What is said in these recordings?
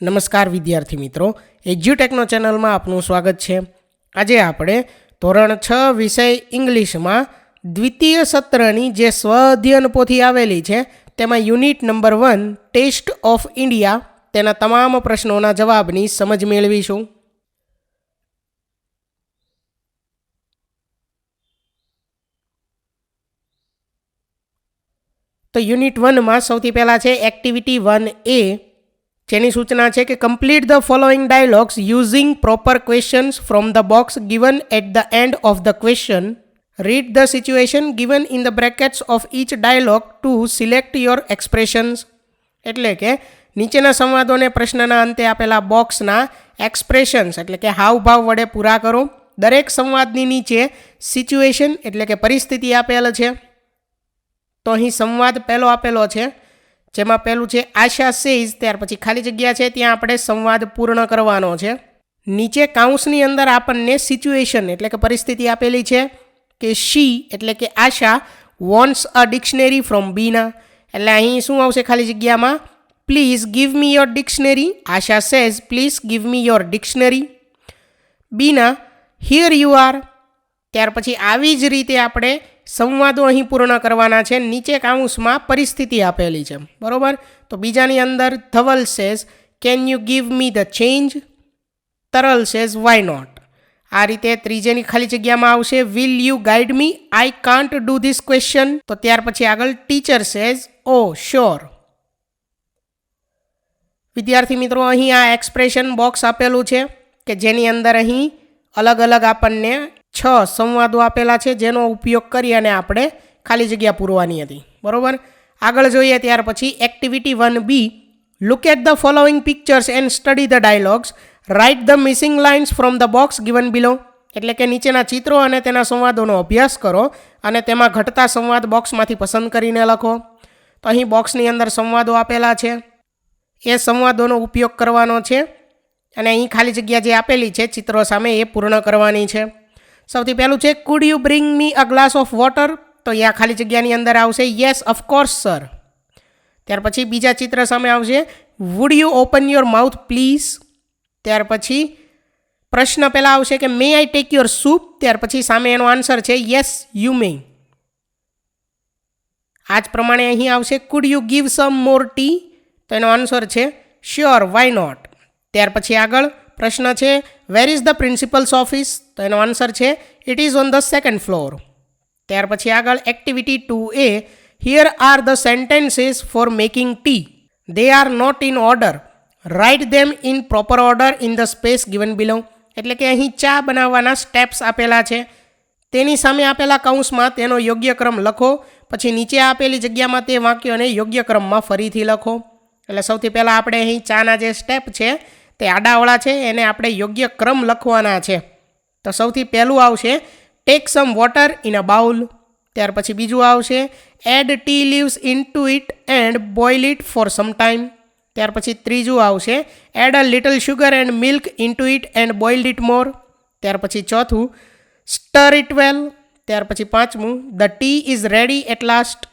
નમસ્કાર વિદ્યાર્થી મિત્રો, એજ્યુટેકનો ચેનલમાં આપનું સ્વાગત છે. આજે આપણે ધોરણ છ વિષય ઇંગ્લિશમાં દ્વિતીય સત્રની જે સ્વ અધ્યયન પોથી આવેલી છે, તેમાં unit number one, test of India, તેના તમામ પ્રશ્નોના જવાબની સમજ મેળવીશું. તો યુનિટ વનમાં સૌથી પહેલાં છે, એક્ટિવિટી વન એ. જેની સૂચના છે કે complete the following dialogues using proper questions from the box given at the end of the question read the situation given in the brackets of each dialogue to select your expressions એટલે કે નીચેના સંવાદોને પ્રશ્નના અંતે આપેલા બોક્સના expressions એટલે કે હાવભાવ વડે પૂરા કરો. દરેક સંવાદની નીચે સિચ્યુએશન એટલે કે પરિસ્થિતિ આપેલ છે. તો અહીં સંવાદ પહેલો આપેલો છે. જેમાં પહેલું છે, આશા સેઝ ત્યાર પછી ખાલી જગ્યા છે, ત્યાં આપણે સંવાદ પૂર્ણ કરવાનો છે. નીચે કાઉન્સની અંદર આપણને સિચ્યુએશન એટલે કે પરિસ્થિતિ આપેલી છે કે શી એટલે કે Asha wants a dictionary from Bina એટલે અહીં શું આવશે ખાલી જગ્યામાં? Please give me your dictionary Asha says please give me your dictionary Bina here you are ત્યાર પછી આવી જ રીતે આપણે સંવાદો અહીં પૂર્ણ કરવાના છે. નીચે કાઉન્સમાં પરિસ્થિતિ આપેલી છે. બરોબર? તો બીજાની અંદર Dhaval says can you give me the change Taral says why not આ રીતે ત્રીજેની ખાલી જગ્યામાં આવશે. Will you guide me I can't do this question તો ત્યાર પછી આગળ ટીચર સેઝ ઓ શ્યોર વિદ્યાર્થી મિત્રો, અહીં આ એક્સપ્રેશન બોક્સ આપેલું છે કે જેની અંદર અહીં અલગ અલગ આપણને છ સંવાદો આપેલા છે જેનો ઉપયોગ કરી અને આપણે ખાલી જગ્યા પૂરવાની હતી. બરાબર? આગળ જોઈએ ત્યાર પછી activity one B look at the following pictures and study the dialogues write the missing lines from the box given below એટલે કે નીચેના ચિત્રો અને તેના સંવાદોનો અભ્યાસ કરો અને તેમાં ઘટતા સંવાદ બોક્સમાંથી પસંદ કરીને લખો. તો અહીં બોક્સની અંદર સંવાદો આપેલા છે. એ સંવાદોનો ઉપયોગ કરવાનો છે અને અહીં ખાલી જગ્યા જે આપેલી છે ચિત્રો સામે એ પૂર્ણ કરવાની છે. સૌથી પહેલું છે could you bring me a glass of water તો અહીંયા ખાલી જગ્યાની અંદર આવશે યસ ઓફકોર્સ સર ત્યાર પછી બીજા ચિત્ર સામે આવશે would you open your mouth please ત્યાર પછી પ્રશ્ન પહેલાં આવશે કે may I take your soup ત્યાર પછી સામે એનો આન્સર છે યસ યુ મે આ જ પ્રમાણે અહીં આવશે could you give some more tea તો એનો આન્સર છે શ્યોર વાય નોટ ત્યાર પછી આગળ પ્રશ્ન છે where is the principal's office તો એનો આન્સર છે it is on the second floor ત્યાર પછી આગળ activity two A here are the sentences for making tea they are not in order write them in proper order in the space given below એટલે કે અહીં ચા બનાવવાના steps આપેલા છે. તેની સામે આપેલા કૌંસમાં તેનો યોગ્ય ક્રમ લખો, પછી નીચે આપેલી જગ્યામાં તે વાક્યોને યોગ્ય ક્રમમાં ફરીથી લખો. એટલે સૌથી પહેલાં આપણે અહીં ચાના જે સ્ટેપ છે તે આડાવળા છે, એને આપણે યોગ્ય ક્રમ લખવાના છે. તો સૌથી પહેલું આવશે take some water in a bowl ત્યાર પછી બીજું આવશે add tea leaves into it and boil it for some time ત્યાર પછી ત્રીજું આવશે add a little sugar and milk into it and boiled it more ત્યાર પછી ચોથું સ્ટર ઇટ વેલ ત્યાર પછી પાંચમું the tea is ready at last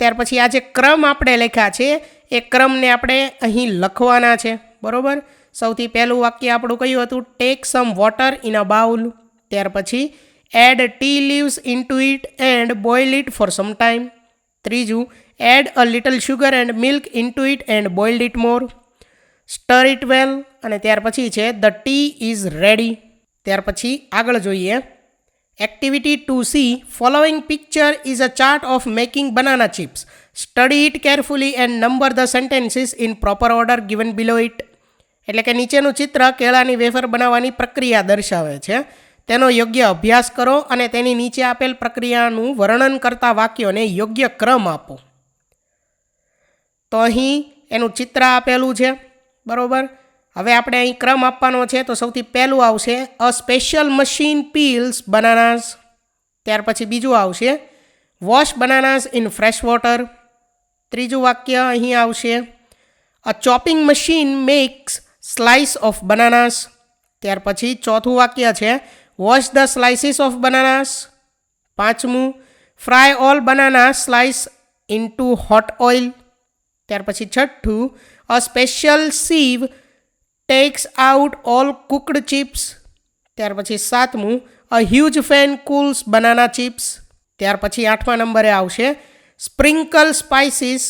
ત્યાર પછી આ જે ક્રમ આપણે લખ્યા છે, એ ક્રમને આપણે અહીં લખવાના છે. બરોબર? સૌથી પહેલું વાક્ય આપણું કયું હતું? Take some water in a bowl ત્યાર પછી add tea leaves into it and boil it for some time ત્રીજું add a little sugar and milk into it and boiled it more stir it well અને ત્યાર પછી છે the tea is ready ત્યાર પછી આગળ જોઈએ. Activity two C following picture is a chart of making banana chips study it carefully and number the sentences in proper order given below it એટલે કે નીચેનું ચિત્ર કેળાની વેફર બનાવવાની પ્રક્રિયા દર્શાવે છે. તેનો યોગ્ય અભ્યાસ કરો અને તેની નીચે આપેલ પ્રક્રિયાનું વર્ણન કરતા વાક્યોને યોગ્ય ક્રમ આપો. તો અહીં એનું ચિત્ર આપેલું છે. બરોબર? હવે આપણે અહીં ક્રમ આપવાનો છે તો સૌથી પહેલું આવશે a special machine peels bananas. ત્યાર પછી બીજું આવશે wash bananas in fresh water. ત્રીજું વાક્ય અહીં આવશે a chopping machine makes slice of bananas ત્યાર પછી ચોથું વાક્ય છે wash the slices of bananas પાંચમું fry all banana slice into hot oil ત્યાર પછી છઠ્ઠું a special sieve takes out all cooked chips ત્યાર પછી સાતમું a huge fan cools banana chips ત્યાર પછી આઠમા નંબરે આવશે sprinkle spices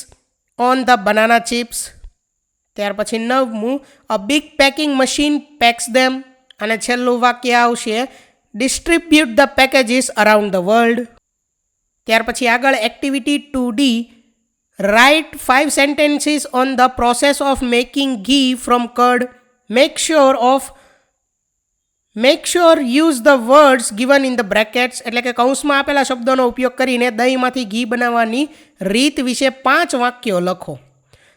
on the banana chips ત્યાર પછી નવમું a big packing machine packs them અને છેલ્લું વાક્ય આવશે distribute the packages around the world ત્યાર પછી આગળ activity two D write five sentences on the process of making ghee from curd make sure of make sure use the words given in the brackets એટલે કે કૌંસમાં આપેલા શબ્દોનો ઉપયોગ કરીને દહીંમાંથી ઘી બનાવવાની રીત વિશે પાંચ વાક્યો લખો.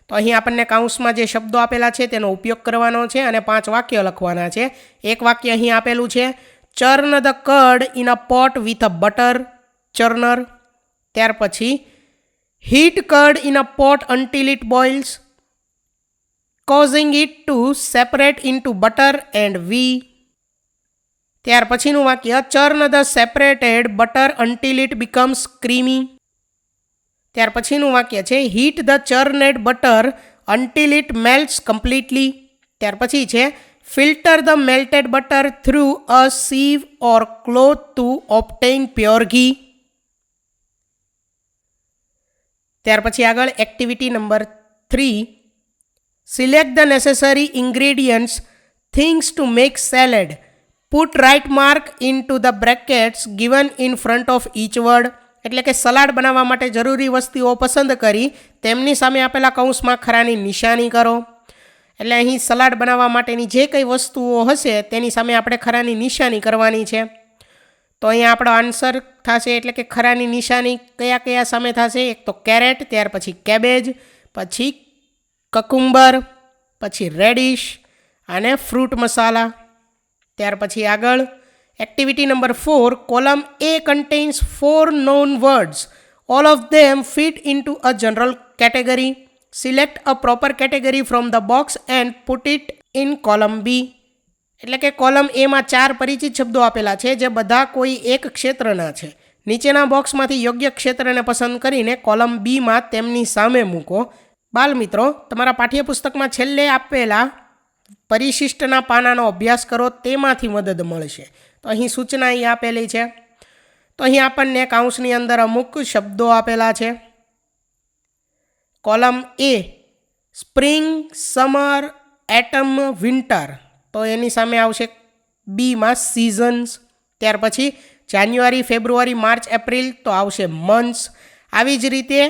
તો અહીં આપણને કાઉન્સમાં જે શબ્દો આપેલા છે તેનો ઉપયોગ કરવાનો છે અને પાંચ વાક્ય લખવાના છે. એક વાક્ય અહીં આપેલું છે, churn the curd in a pot with a butter. Churner. ત્યાર પછી, heat curd in a pot until it boils. Causing it to separate into butter and whey ત્યાર પછીનું વાક્ય, churn the separated butter until it becomes creamy. ત્યાર પછીનું વાક્ય છે heat the churned butter until it melts completely ત્યાર પછી છે filter the melted butter through a sieve or cloth to obtain pure ઘી ત્યાર પછી આગળ activity number three select the necessary ingredients things to make salad put right mark in to the brackets given in front of each word એટલે કે salad બનાવવા માટે જરૂરી વસ્તુઓ પસંદ કરી, તેમની સામે આપેલા કૌંસમાં ખરાની નિશાની કરો. એટલે અહીં સલાડ બનાવવા માટેની જે કંઈ વસ્તુઓ હશે, તેની સામે આપણે ખરાની નિશાની કરવાની છે. તો અહીંયા આપણો આન્સર થશે એટલે કે ખરાની નિશાની કયા કયા સામે થશે? એક તો કેરેટ, ત્યાર પછી કેબેજ, પછી કકુંબર, પછી રેડિશ અને ફ્રૂટ મસાલા. ત્યાર પછી આગળ activity number four column A contains four known words all of them fit into a general category select a proper category from the box and put it in column B એટલે કે column એમાં ચાર પરિચિત શબ્દો આપેલા છે, જે બધા કોઈ એક ક્ષેત્રના છે. નીચેના બોક્સમાંથી યોગ્ય ક્ષેત્રને પસંદ કરીને કોલમ બીમાં તેમની સામે મૂકો. બાલ મિત્રો તમારા પાઠ્યપુસ્તકમાં છેલ્લે આપેલા પરિશિષ્ટના પાનાનો અભ્યાસ કરો, તેમાંથી મદદ મળશે. તો અહીં સૂચના અહીં આપેલી છે. તો અહીં આપણને કાઉન્સની અંદર અમુક શબ્દો આપેલા છે. Column A, spring, summer, autumn, winter. તો એની સામે આવશે બીમાં સિઝન્સ ત્યાર પછી જાન્યુઆરી, ફેબ્રુઆરી, માર્ચ, એપ્રિલ તો આવશે મંથ્સ આવી જ રીતે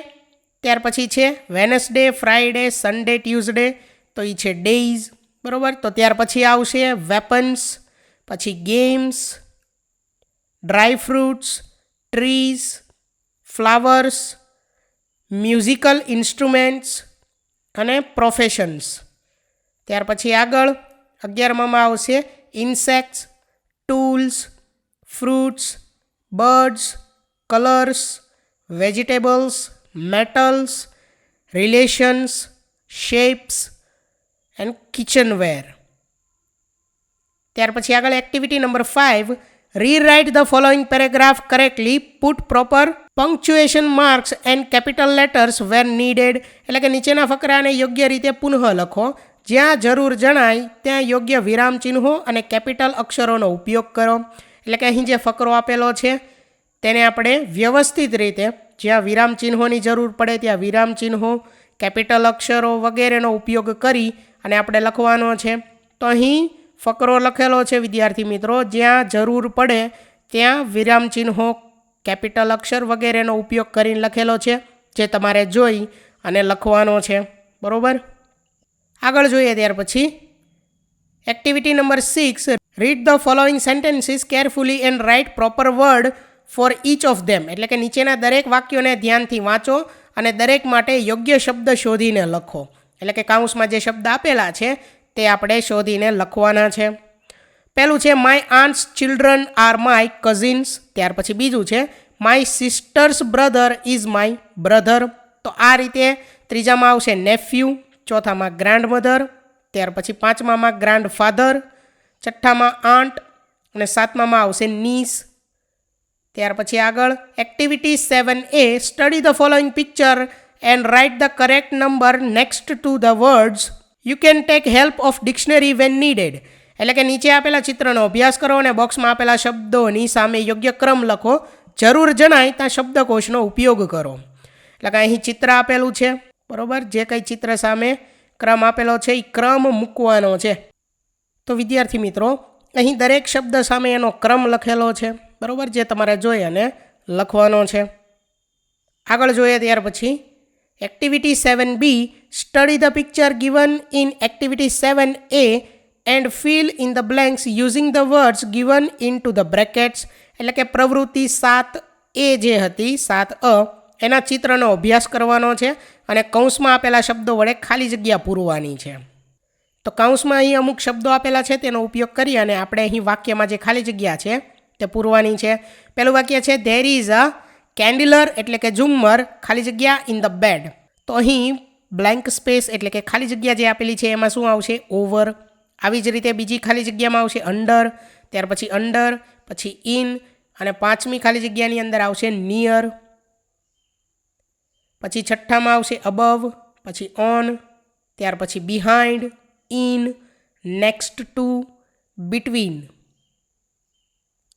ત્યાર પછી છે વેનસડે ફ્રાઈડે સન્ડે, ટ્યુઝડે તો એ છે ડેઇઝ બરાબર? તો ત્યાર પછી આવશે વેપન્સ પછી games dry fruits trees flowers musical instruments અને પ્રોફેશન્સ ત્યાર પછી આગળ અગિયારમાં આવશે insects tools fruits birds colours vegetables metals relations shapes and kitchenware ત્યાર પછી આગળ activity number five rewrite the following paragraph correctly put proper punctuation marks and capital letters where needed એટલે કે નીચેના ફકરાને યોગ્ય રીતે પુનઃ લખો. જ્યાં જરૂર જણાય, ત્યાં યોગ્ય વિરામ ચિહ્નો અને કેપિટલ અક્ષરોનો ઉપયોગ કરો. એટલે કે અહીં જે ફકરો આપેલો છે, તેને આપણે વ્યવસ્થિત રીતે, જ્યાં વિરામ ચિહ્નોની જરૂર પડે ત્યાં વિરામ ચિહ્નો કેપિટલ અક્ષરો વગેરેનો ઉપયોગ કરી અને આપણે લખવાનો છે. તો અહીં ફકરો લખેલો છે, વિદ્યાર્થી મિત્રો. જ્યાં જરૂર પડે ત્યાં વિરામ ચિહ્નો, કેપિટલ અક્ષર વગેરેનો ઉપયોગ કરીને લખેલો છે, જે તમારે જોઈ અને લખવાનો છે. બરાબર? આગળ જોઈએ ત્યાર પછી. Activity number six read the following sentences carefully and write proper word for each of them એટલે કે નીચેના દરેક વાક્યોને ધ્યાનથી વાંચો અને દરેક માટે યોગ્ય શબ્દ શોધીને લખો. એટલે કે કાઉન્સમાં જે શબ્દ આપેલા છે તે આપણે શોધીને લખવાના છે. પહેલું છે my aunt's children are my cousins ત્યાર પછી બીજું છે my sister's brother is my brother તો આ રીતે ત્રીજામાં આવશે નેફ્યુ ચોથામાં ગ્રાન્ડ મધર ત્યાર પછી પાંચમામાં ગ્રાન્ડ ફાધર છઠ્ઠામાં આંટ અને સાતમામાં આવશે નીસ ત્યાર પછી આગળ activity seven A study the following picture and write the correct number next to the words you can take help of dictionary when needed એટલે કે નીચે આપેલા ચિત્રનો અભ્યાસ કરો અને બોક્સમાં આપેલા શબ્દોની સામે યોગ્ય ક્રમ લખો. જરૂર જણાય ત્યાં શબ્દકોશનો ઉપયોગ કરો. એટલે કે અહીં ચિત્ર આપેલું છે. બરોબર? જે કંઈ ચિત્ર સામે ક્રમ આપેલો છે એ ક્રમ મૂકવાનો છે. તો વિદ્યાર્થી મિત્રો, અહીં દરેક શબ્દ સામે એનો ક્રમ લખેલો છે. બરાબર? જે તમારે જોઈ અને લખવાનો છે. આગળ જોઈએ ત્યાર પછી activity seven B study the picture given in activity seven A and fill in the blanks using the words given into the brackets એટલે કે પ્રવૃત્તિ સાત એ જે હતી, સાત અ, એના ચિત્રનો અભ્યાસ કરવાનો છે અને કૌંસમાં આપેલા શબ્દો વડે ખાલી જગ્યા પૂરવાની છે. તો કૌંસમાં અહીં અમુક શબ્દો આપેલા છે, તેનો ઉપયોગ કરી અને આપણે અહીં વાક્યમાં જે ખાલી જગ્યા છે, તે પૂરવાની છે. પહેલું વાક્ય છે ધેર ઇઝ અ કેન્ડિલર એટલે કે ઝુમ્મર ખાલી જગ્યા ઇન ધ બેડ તો અહીં બ્લેન્ક સ્પેસ એટલે કે ખાલી જગ્યા જે આપેલી છે એમાં શું આવશે? ઓવર આવી જ રીતે બીજી ખાલી જગ્યામાં આવશે અંડર ત્યાર પછી અંડર પછી ઇન અને પાંચમી ખાલી જગ્યાની અંદર આવશે નિયર પછી છઠ્ઠામાં આવશે અબવ પછી ઓન ત્યાર પછી behind in next to between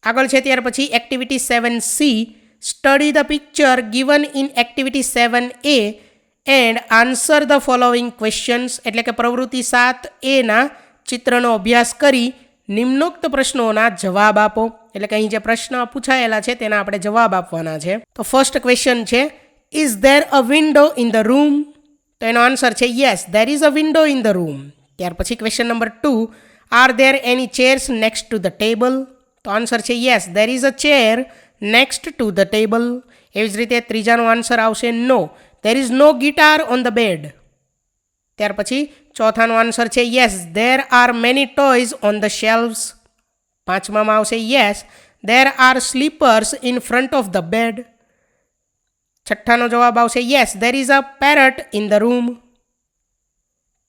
આગળ છે ત્યાર પછી activity seven C study the picture given in activity seven A and answer the following questions એટલે કે પ્રવૃત્તિ સાત એના ચિત્રનો અભ્યાસ કરી નિમ્નોક્ત પ્રશ્નોના જવાબ આપો. એટલે કે અહીં જે પ્રશ્ન પૂછાયેલા છે તેના આપણે જવાબ આપવાના છે. તો ફર્સ્ટ ક્વેશ્ચન છે is there a window in the room તો એનો આન્સર છે yes there is a window in the room ત્યાર પછી question number two are there any chairs next to the table તો આન્સર છે yes there is a chair next to the table એવી જ રીતે ત્રીજાનો આન્સર આવશે no there is no guitar on the bed ત્યાર પછી ચોથાનો આન્સર છે yes there are many toys on the shelves પાંચમામાં આવશે yes there are slippers in front of the bed છઠ્ઠાનો જવાબ આવશે yes there is a parrot in the room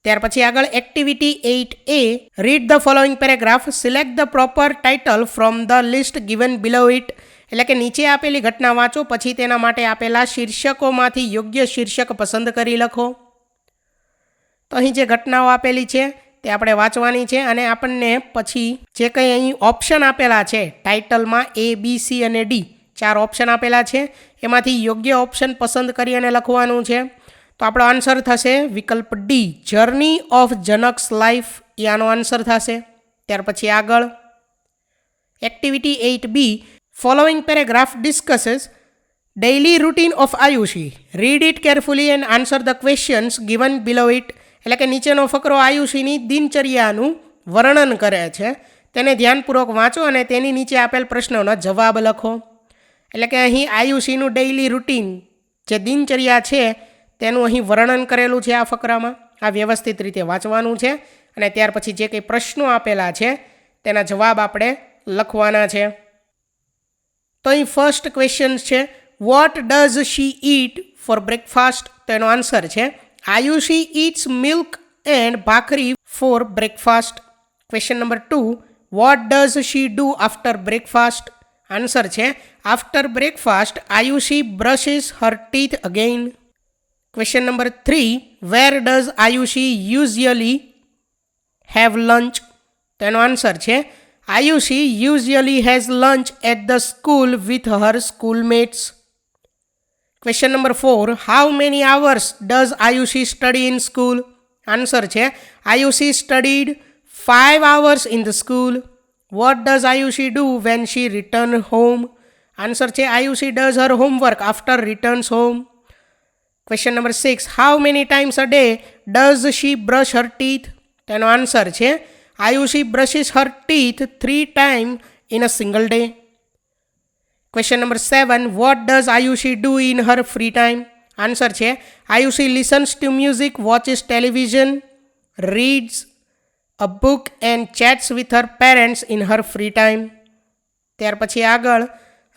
ત્યાર પછી આગળ activity eight A read the following paragraph select the proper title from the list given below it એટલે કે નીચે આપેલી ઘટના વાંચો, પછી તેના માટે આપેલા શીર્ષકોમાંથી યોગ્ય શીર્ષક પસંદ કરી લખો. તો અહીં જે ઘટનાઓ આપેલી છે, તે આપણે વાંચવાની છે અને આપણને પછી જે કંઈ અહીં ઓપ્શન આપેલા છે ટાઇટલમાં એ બી સી અને ડી ચાર ઓપ્શન આપેલા છે, એમાંથી યોગ્ય ઓપ્શન પસંદ કરી અને લખવાનું છે. તો આપણો આન્સર થશે વિકલ્પ D journey of Janak's life એ આનો આન્સર થશે. ત્યાર પછી આગળ. Activity eight B following paragraph discusses daily routine of Ayushi read it carefully and answer the questions given below it. એટલે કે નીચેનો ફકરો આયુષીની દિનચર્યાનું વર્ણન કરે છે. તેને ધ્યાનપૂર્વક વાંચો અને તેની નીચે આપેલ પ્રશ્નોનો જવાબ લખો. એટલે કે અહીં આયુષીનું ડેઇલી રૂટીન જે દિનચર્યા છે, તેનું અહીં વર્ણન કરેલું છે આ ફકરામાં. આ વ્યવસ્થિત રીતે વાંચવાનું છે અને ત્યાર પછી જે કંઈ પ્રશ્નો આપેલા છે, તેના જવાબ આપણે લખવાના છે. તો અહીં ફર્સ્ટ ક્વેશ્ચન છે what does she eat for breakfast તો એનો આન્સર છે Ayushi eats milk and bhakri for breakfast question number two what does she do after breakfast answer છે after breakfast Ayushi brushes her teeth again question number three where does Ayushi usually have lunch તેનો answer છે Ayushi usually has lunch at the school with her schoolmates question number four how many hours does Ayushi study in school answer છે Ayushi studied five hours in the school what does Ayushi do when she return home answer છે Ayushi does her homework after returns home question number six how many times a day does she brush her teeth તેનો answer છે Ayushi brushes her teeth three time in a single day question number seven what does Ayushi do in her free time answer છે Ayushi listens to music watches television reads a book and chats with her parents in her free time ત્યાર પછી આગળ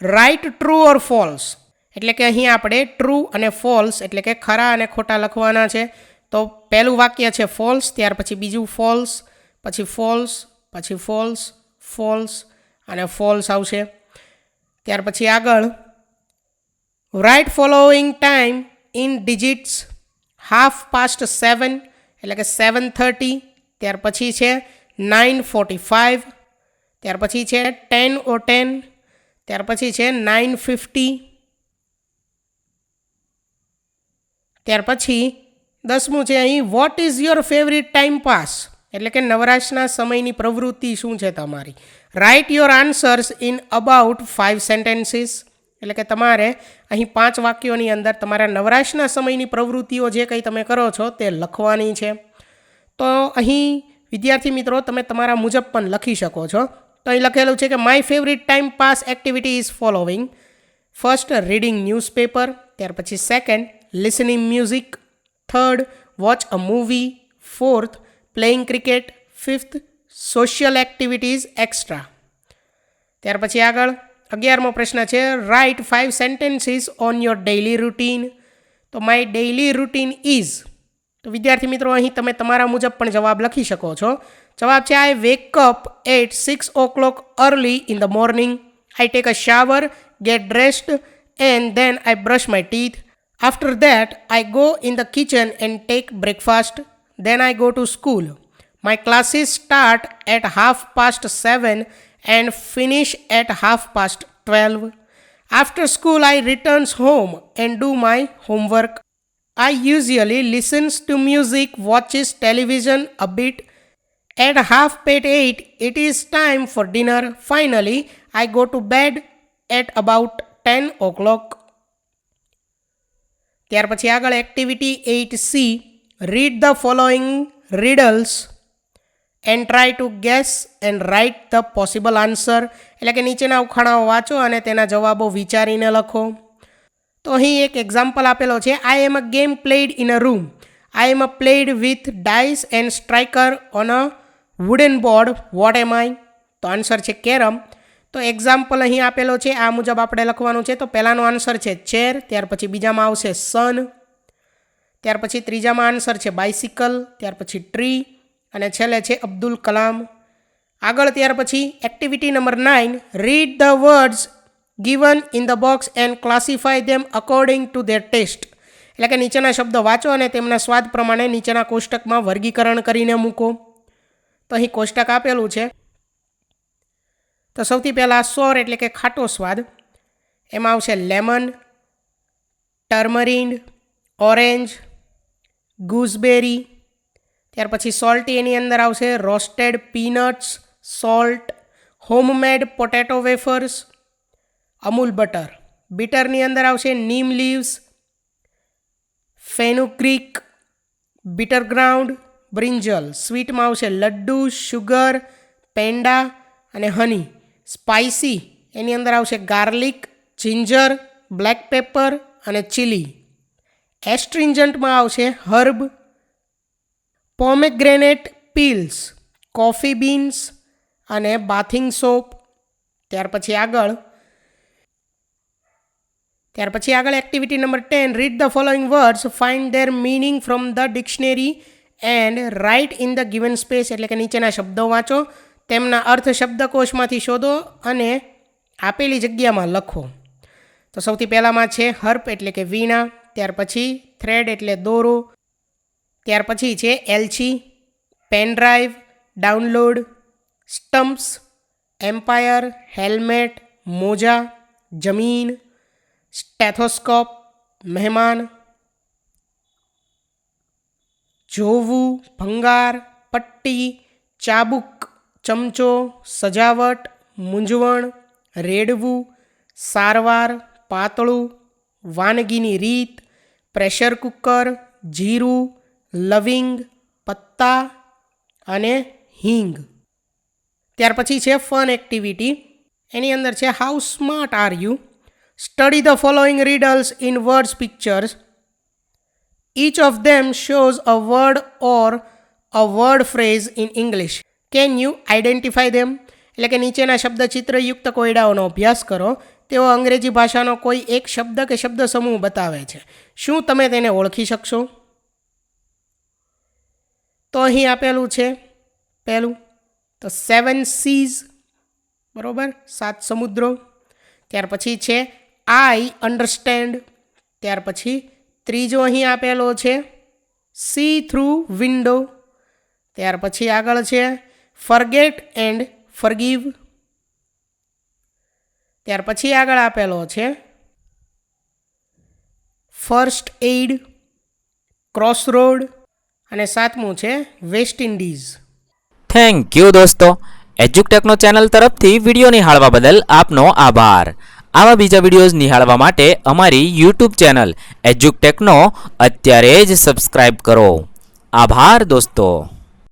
write true or false એટલે કે અહીં આપણે true અને false એટલે કે ખરા અને ખોટા લખવાના છે. તો પહેલું વાક્ય છે ફોલ્સ ત્યાર પછી બીજું ફોલ્સ પછી ફોલ્સ પછી ફોલ્સ ફોલ્સ અને ફોલ્સ આવશે. ત્યાર પછી આગળ write following time in digits half past seven એટલે કે સેવન થર્ટી ત્યાર પછી છે નાઇન ફોર્ટી ફાઇવ ત્યાર પછી છે ટેન ઓ ટેન ત્યાર પછી છે નાઇન ફિફ્ટી ત્યાર પછી દસમું છે અહીં what is your favourite time pass એટલે કે નવરાશના સમયની પ્રવૃત્તિ શું છે તમારી? Write your answers in about five sentences એટલે કે તમારે અહીં પાંચ વાક્યોની અંદર તમારા નવરાશના સમયની પ્રવૃત્તિઓ જે કંઈ તમે કરો છો તે લખવાની છે. તો અહીં, વિદ્યાર્થી મિત્રો, તમે તમારા મુજબ પણ લખી શકો છો. તો અહીં લખેલું છે કે my favourite time pass activity is following first reading newspaper ત્યાર પછી second listening music third watch a movie fourth playing cricket fifth social activities extra ત્યાર પછી આગળ અગિયારમો પ્રશ્ન છે write five sentences on your daily routine તો my daily routine is તો વિદ્યાર્થી મિત્રો, અહીં તમે તમારા મુજબ પણ જવાબ લખી શકો છો. જવાબ છે I wake up at six o'clock early in the morning I take a shower get dressed and then I brush my teeth after that I go in the kitchen and take breakfast Then I go to school my classes start at half past seven and finish at half past twelve after school I returns home and do my homework I usually listens to music, watches television a bit. At half past eight, it is time for dinner. Finally, I go to bed at about 10 o'clock. ત્યાર પછી આગળ activity eight C read the following riddles and try to guess and write the possible answer એટલે કે નીચેના ઉખાણાઓ વાંચો અને તેના જવાબો વિચારીને લખો. તો અહીં એક એક્ઝામ્પલ આપેલો છે. I am a game played in a room I am a played with dice and striker on a wooden board what am I તો આન્સર છે કેરમ. તો એક્ઝામ્પલ અહીં આપેલો છે. આ મુજબ આપણે લખવાનું છે. તો પહેલાંનો આન્સર છે ચેર ત્યાર પછી બીજામાં આવશે સન ત્યાર પછી ત્રીજામાં આન્સર છે બાઇસિકલ ત્યાર પછી ટ્રી અને છેલ્લે છે અબ્દુલ કલામ. આગળ ત્યાર પછી activity number nine, read the words given in the box and classify them according to their taste. એટલે કે નીચેના શબ્દો વાંચો અને તેમના સ્વાદ પ્રમાણે નીચેના કોષ્ટકમાં વર્ગીકરણ કરીને મૂકો. તો અહીં કોષ્ટક આપેલું છે. તો સૌથી પહેલાં સોર એટલે કે ખાટો સ્વાદ. એમાં આવશે લેમન, ટર્મરીન, ઓરેન્જ ગૂસબેરી ત્યાર પછી સોલ્ટી એની અંદર આવશે, roasted peanuts, salt, homemade potato wafers, Amul butter. બીટરની અંદર આવશે neem leaves fenugreek bitter ground, brinjal. સ્વીટમાં આવશે લડ્ડુ, શુગર, પેંડા અને હની. સ્પાઇસી એની અંદર આવશે ગાર્લિક, જિંજર, બ્લેક પેપર અને ચીલી. એસ્ટ્રિન્જન્ટમાં આવશે herb, pomegranate peels, coffee beans અને બાથિંગ સોપ. ત્યાર પછી આગળ. ત્યાર પછી આગળ activity number ten, read the following words, find their meaning from the dictionary and write in the given space, એટલે કે નીચેના શબ્દો વાંચો. તેમના અર્થ શબ્દકોશમાંથી શોધો અને આપેલી જગ્યામાં લખો. તો સૌથી પહેલાંમાં છે હર્પ, એટલે કે વીણા. ત્યાર પછી થ્રેડ એટલે દોરો, ત્યાર પછી છે એલચી pen drive download stumps umpire helmet મોજા, જમીન સ્ટેથોસ્કોપ મહેમાન, જોવું, ભંગાર, પટ્ટી, ચાબુક, ચમચો, સજાવટ, મૂંઝવણ, રેડવું, સારવાર, પાતળું વાનગીની રીત, પ્રેશર કુકર, જીરું, લવિંગ, પત્તા અને હિંગ. ત્યાર પછી છે ફન એક્ટિવિટી. એની અંદર છે how smart are you? Study the following riddles in words pictures. Each of them shows a word or a word phrase in English. Can you identify them? એટલે કે નીચેના શબ્દચિત્રયુક્ત કોયડાઓનો અભ્યાસ કરો. તેઓ અંગ્રેજી ભાષાનો કોઈ એક શબ્દ કે શબ્દ સમૂહ બતાવે છે. શું તમે તેને ઓળખી શકશો? તો અહીં આપેલું છે પહેલું, તો સેવન સીઝ બરોબર? સાત સમુદ્રો. ત્યાર પછી છે આઈ અન્ડરસ્ટેન્ડ ત્યાર પછી ત્રીજો અહીં આપેલો છે સી થ્રુ વિન્ડો ત્યાર પછી આગળ છે ફરગેટ એન્ડ ફરગીવ ત્યાર પછી આગળ આપેલો છે. ફર્સ્ટ એઇડ ક્રોસ રોડ અને સાતમું છે વેસ્ટ ઇન્ડિઝ થેન્ક યુ દોસ્તો. એજ્યુકટેકનો ચેનલ તરફથી વીડિયો નિહાળવા બદલ આપનો આભાર. આવા બીજા વિડીયોઝ નિહાળવા માટે અમારી યુટ્યુબ ચેનલ એજ્યુકટેકનો અત્યારે જ સબસ્ક્રાઇબ કરો. આભાર દોસ્તો.